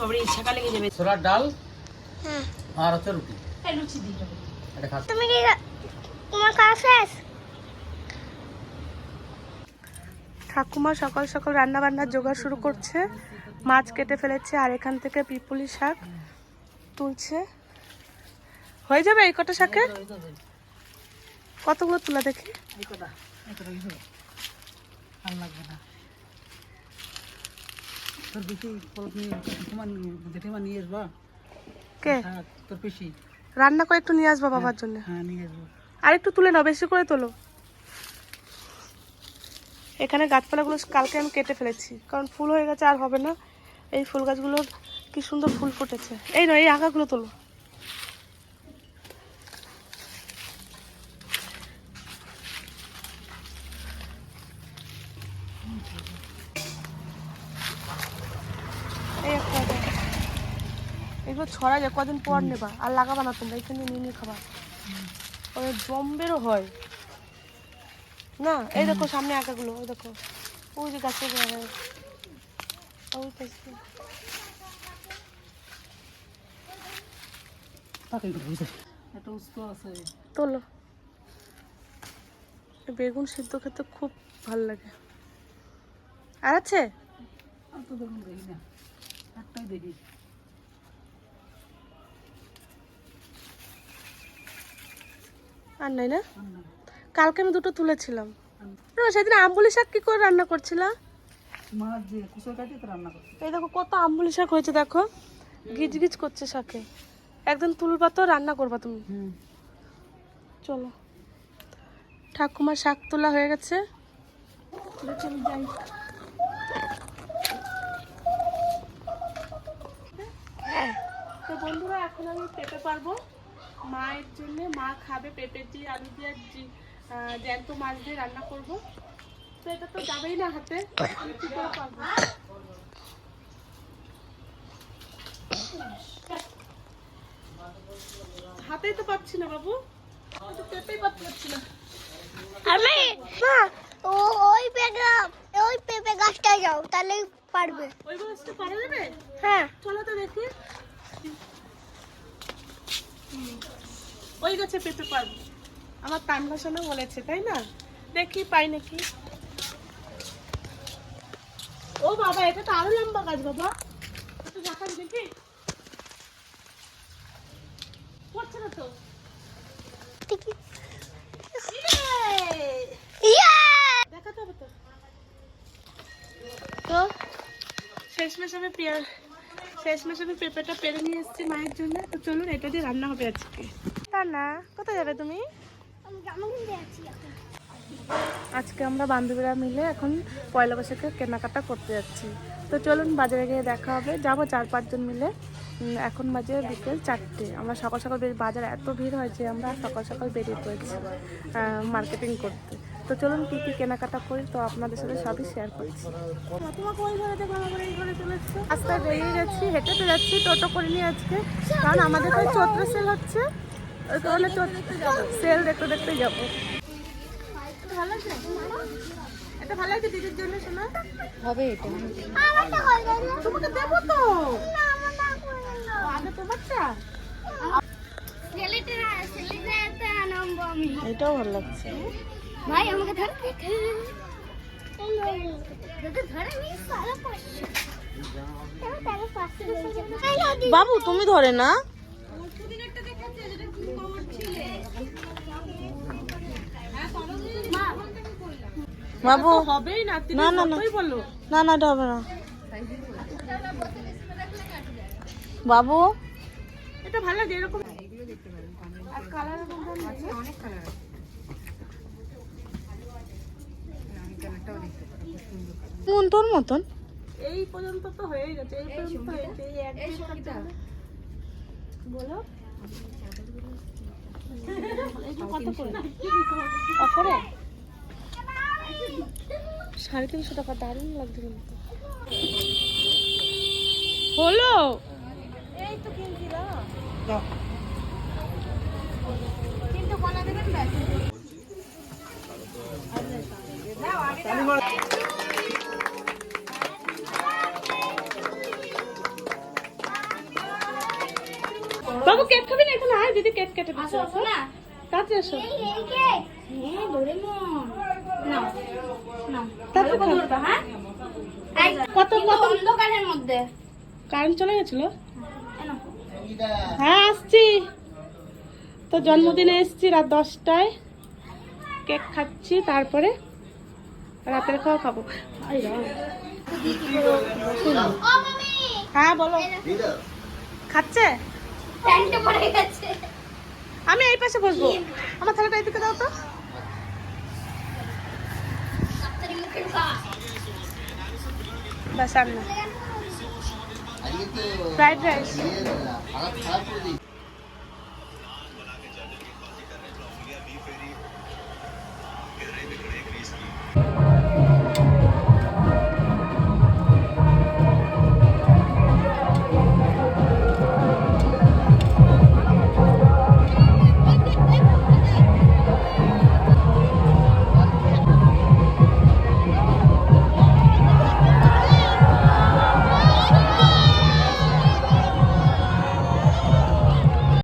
বাবারে লেগে যাবে ছোলার ডাল হ্যাঁ। আর হচ্ছে রুটি। এই লুচি দিই তবে। এটা খাস। তুমি কি তোমার খাওয়া শেষ? ঠাকুমা সকাল সকাল রান্না বান্নার জোগাড় শুরু করছে মাছ কেটে ফেলেছে আর এখান থেকে পিপুলি শাক তুলছে। হয়ে যাবে এই কটা শাকের? কতগুলো তুলা দেখি? এই এই কিছু লাগবে না। তোর বেশি পলক জেঠিমা নিয়ে- আসবা? কে? হ্যাঁ তোর রান্না করে একটু নিয়ে আসব বাবার জন্য। হ্যাঁ নিয়ে আসব। আর একটু তুলে নাও বেশি করে তোলো। এখানে গাছপালাগুলো কালকে আমি কেটে ফেলেছি কারণ ফুল হয়ে গেছে আর হবে না। এই ফুল গাছগুলোর কি সুন্দর ফুল ফুটেছে। এই নয় এই আঁকাগুলো তোলো এই একটা এটা। এগুলো ছড়া যায় কদিন পর নেবা। আর লাগাবা না তোমরা এখানে নিয়ে নিয়ে খাবা। ওই জম্বেরও হয়। না এই দেখো সামনে আঁকাগুলো ওই দেখো। ওই যে গাছের ওই আছে। তোলো। বেগুন সিদ্ধ খেতে খুব ভালো লাগে। আর আছে? আর তো দেখুন দেখি না। একটাই দেখি আর নাই না? কালকে আমি দুটো তুলেছিলাম। সেদিন আম্বুলি শাক কি করে রান্না করছিলাম এই দেখো কত আম্বুলি শাক হয়েছে দেখো। গিজ গিজ করছে শাকে। একদিন তুলবা তো রান্না করবা তুমি। চলো। ঠাকুমার শাক তোলা হয়ে গেছে। বন্ধুরা এখন আমি পেঁপে পারব। মায়ের জন্য মা খাবে পেঁপে দিয়ে আলু দিয়ে জ্যান্ত মাছ দিয়ে রান্না করব। তো এটা তো যাবেই না হাতে হাতেই তো পাচ্ছি না বাবু। পেঁপেই পাতে পারছি না। আমি? মা ও ওই পেঁপে ওই পেঁপে গাছটা যাও তাহলেই পারবে। ওই বয়সটা পারা যাবে? হ্যাঁ। চলো তো দেখি। ওই গাছে পেতে পারব আমার তান ভাসানো বলেছে তাই না? দেখি পাই নাকি? ও বাবা এটা তো আরও লম্বা গাছ বাবা। একটু দেখান দেখি। পড়ছে না তো? ইয়ে! ইয়ে! দেখাতে হবে তো? তো? শেষমেশ আমি পেয়ার শেষমেশ আমি পেঁপেটা পেরে নিয়ে এসেছি মায়ের জন্য। তো চলুন এটা দিয়ে রান্না হবে আজকে। না। কোথায় যাবে তুমি? আজকে আমরা বান্ধবীরা মিলে এখন পয়লা বৈশাখের কেনাকাটা করতে যাচ্ছি। তো চলুন বাজারে গিয়ে দেখা হবে। যাব চার পাঁচজন মিলে। এখন বাজে বিকেল চারটে। আমরা সকাল সকাল বেরিয়ে বাজার এত ভিড় হয়েছে আমরা সকাল সকাল বেরিয়ে পড়েছি মার্কেটিং করতে। তো চলুন কী কী কেনাকাটা করি তো আপনাদের সাথে সবই শেয়ার করছি। রাস্তায় বেরিয়ে গেছি হেঁটে তো যাচ্ছি টোটো করে নিয়ে আজকে। কারণ আমাদের চৈত্র সেল হচ্ছে। ওই কারণে সেল দেখতে দেখতে যাব। এটা ভালো আছে দিদির জন্য শোনা হবে এটা। তোমাকে দেবো তো। আগে তোমারটা? এটাও ভালো লাগছে। ভাই আমাকে ধরে। বাবু তুমি ধরে না? বাবু হবেই না না না না। বলো। না না এটা হবে না। বাবু? এটা ভালো লাগে এরকম। আর কালার অনেক কালার মন তোর মতন? এই পর্যন্ত তো হয়ে গেছে এই পর্যন্ত হয়েছে এই এক বলো। কত করে? অফারে? সাড়ে তিনশো টাকা দারুণ লাগছে কিন্তু। হলো? এই তো কিনছি না। কিন্তু বলা দেবেন ব্যাস বাবু কেক খাবি না এখানে? আয় দিদি কেক কেটে দিচ্ছে। আসো না। তাড়াতাড়ি এসো এই এই কে হ্যাঁ ডোরেমন। হ্যাঁ কত? কত অন্ধকারের মধ্যে। কারেন্ট চলে গেছিল? হ্যাঁ আসছি। তো জন্মদিনে এসেছি রাত দশটায়। কেক খাচ্ছি তারপরে রাতের খাওয়া খাব। হ্যাঁ বলো। খাচ্ছে? প্যান্টে পড়ে গেছে। আমি এই পাশে বসবো। আমার থালাটা এদিকে দাও তো। बस फ्राइड राइस